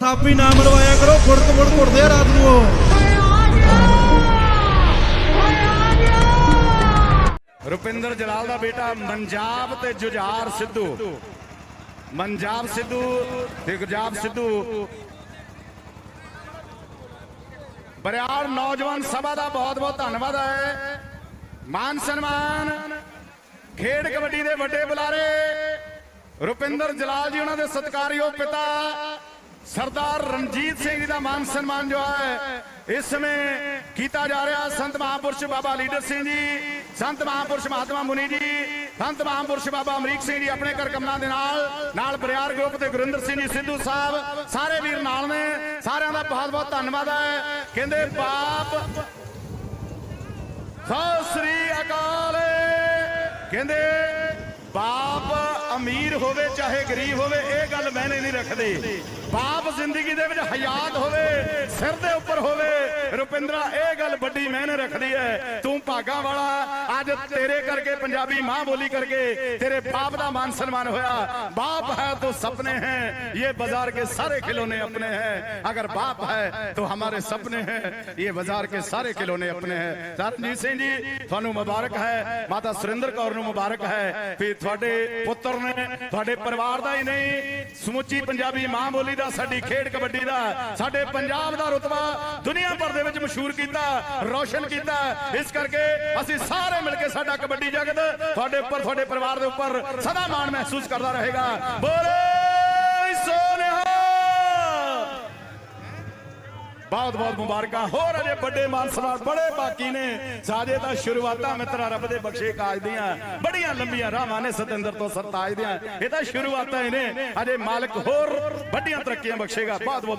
ਥਾਪੀ ਨਾ ਮਰਵਾਇਆ ਕਰੋ ਫੁੜਕ ਫੁੜ ਘੁੱਟਦੇ ਆ ਰਾਤ ਨੂੰ ਉਹ। ਰੁਪਿੰਦਰ ਜਲਾਲ ਦਾ ਬੇਟਾ ਮੰਜਾਬ ਤੇ ਜੁਝਾਰ ਸਿੱਧੂ। ਮੰਜਾਬ ਸਿੱਧੂ ਤੇ ਗੁਰਜਾਬ ਸਿੱਧੂ। ਬਰਿਆਰ ਨੌਜਵਾਨ ਸਭਾ ਦਾ ਬਹੁਤ ਬਹੁਤ ਧੰਨਵਾਦ ਹੈ। ਮਾਨ ਸਨਮਾਨ ਖੇਡ ਕਬੱਡੀ ਦੇ ਵੱਡੇ ਬੁਲਾਰੇ ਰੁਪਿੰਦਰ ਜਲਾਲ ਜੀ, ਉਹਨਾਂ ਦੇ ਸਤਿਕਾਰਯੋਗ ਪਿਤਾ ਸਰਦਾਰ ਰਣਜੀਤ ਸਿੰਘ ਜੀ ਦਾ ਮਾਨ ਸਨਮਾਨ ਜੋ ਹੈ, ਇਸ ਸਮੇਂ ਕੀਤਾ ਜਾ ਰਿਹਾ ਸੰਤ ਮਹਾਪੁਰਸ਼ ਬਾਬਾ ਲੀਡਰ ਸਿੰਘ ਜੀ, ਸੰਤ ਮਹਾਪੁਰਸ਼ ਮਹਾਤਮਾ ਮੁਨੀ ਜੀ, ਸੰਤ ਮਹਾਪੁਰਸ਼ ਬਾਬਾ ਅਮਰੀਕ ਸਿੰਘ ਜੀ ਆਪਣੇ ਘਰ ਕਮਲਾਂ ਦੇ ਨਾਲ ਨਾਲ ਬਰਿਆਰ ਗਰੁੱਪ ਤੇ ਗੁਰਿੰਦਰ ਸਿੰਘ ਜੀ ਸਿੱਧੂ ਸਾਹਿਬ, ਸਾਰੇ ਵੀਰ ਨਾਲ ਨੇ, ਸਾਰਿਆਂ ਦਾ ਬਹੁਤ ਬਹੁਤ ਧੰਨਵਾਦ ਹੈ। ਕਹਿੰਦੇ ਬਾਪ, ਸਤਿ ਸ੍ਰੀ ਅਕਾਲ ਕਹਿੰਦੇ ਬਾਪ ਅਮੀਰ ਹੋਵੇ, ਚਾਹੇ ਗਰੀਬ ਹੋਵੇ, ਇਹ ਗੱਲ ਮੈਨੇ ਨਹੀਂ ਰੱਖਦੇ। ਬਾਪ ਜ਼ਿੰਦਗੀ ਦੇ ਵਿੱਚ ਹਯਾਤ ਹੋਵੇ, ਸਿਰ ਦੇ ਉੱਪਰ ਹੋਵੇ ਰੁਪਿੰਦਰਾ ਇਹ ਗੱਲ ਵੱਡੀ ਮੈਨੇ ਰੱਖਦੀ ਹੈ ਤੂੰ ਭਾਗਾ ਵਾਲਾ ਅੱਜ ਤੇਰੇ ਕਰਕੇ ਪੰਜਾਬੀ ਮਾਂ ਬੋਲੀ ਕਰਕੇ ਤੇਰੇ ਬਾਪ ਦਾ ਮਾਨ ਸਨਮਾਨ ਹੋਇਆ ਬਾਪ ਹੈ तो सपने हैं ये बाजार के सारे खिलौने अपने हैं अगर बाप है तो हमारे सपने हैं ये बाजार के ਸਾਰੇ ਖਿਲੌਣੇ ਆਪਣੇ ਹੈ ਸਰਨਜੀਤ ਸਿੰਘ ਜੀ ਤੁਹਾਨੂੰ ਮੁਬਾਰਕ ਹੈ ਮਾਤਾ ਸੁਰਿੰਦਰ ਕੌਰ ਨੂੰ ਮੁਬਾਰਕ ਹੈ ਵੀ ਤੁਹਾਡੇ ਪੁੱਤਰ ਨੇ ਤੁਹਾਡੇ ਪਰਿਵਾਰ ਦਾ ਹੀ ਨਹੀਂ ਸਮੁੱਚੀ ਪੰਜਾਬੀ ਮਾਂ ਬੋਲੀ ਦਾ ਸਾਡੀ ਖੇਡ ਕਬੱਡੀ ਦਾ ਸਾਡੇ ਪੰਜਾਬ ਦਾ ਰੁਤਬਾ ਦੁਨੀਆ ਭਰ ਦੇ ਵਿੱਚ ਮਸ਼ਹੂਰ ਕੀਤਾ, ਰੌਸ਼ਨ ਕੀਤਾ। ਇਸ ਕਰਕੇ ਅਸੀਂ ਸਾਰੇ ਮਿਲ ਕੇ ਸਾਡਾ ਕਬੱਡੀ ਜਗਤ ਤੁਹਾਡੇ ਉੱਪਰ, ਤੁਹਾਡੇ ਪਰਿਵਾਰ ਦੇ ਉੱਪਰ ਸਦਾ ਮਾਣ ਮਹਿਸੂਸ ਕਰਦਾ ਰਹੇਗਾ। ਬੋਲੇ ਸੋਨਿਹਾ! ਬਹੁਤ ਬਹੁਤ ਮੁਬਾਰਕਾਂ। ਹੋਰ ਅਜੇ ਵੱਡੇ ਮਾਨ ਸਨਮਾਨ ਬੜੇ ਬਾਕੀ ਨੇ। ਸਾਜੇ ਤਾਂ ਸ਼ੁਰੂਆਤਾਂ ਮਿੱਤਰਾ ਰੱਬ ਦੇ ਬਖਸ਼ੇ ਕਾਜ ਦੀਆਂ। ਬੜੀਆਂ ਲੰਬੀਆਂ ਰਾਹਾਂ ਨੇ ਸਤਿੰਦਰ ਤੋਂ ਸਰਤਾਜ ਦੀਆਂ। ਇਹ ਤਾਂ ਸ਼ੁਰੂਆਤਾਂ ਹੀ ਨੇ। ਅਜੇ ਮਾਲਕ ਹੋਰ ਵੱਡੀਆਂ ਤਰੱਕੀਆਂ ਬਖਸ਼ੇਗਾ। ਬਹੁਤ ਬਹੁਤ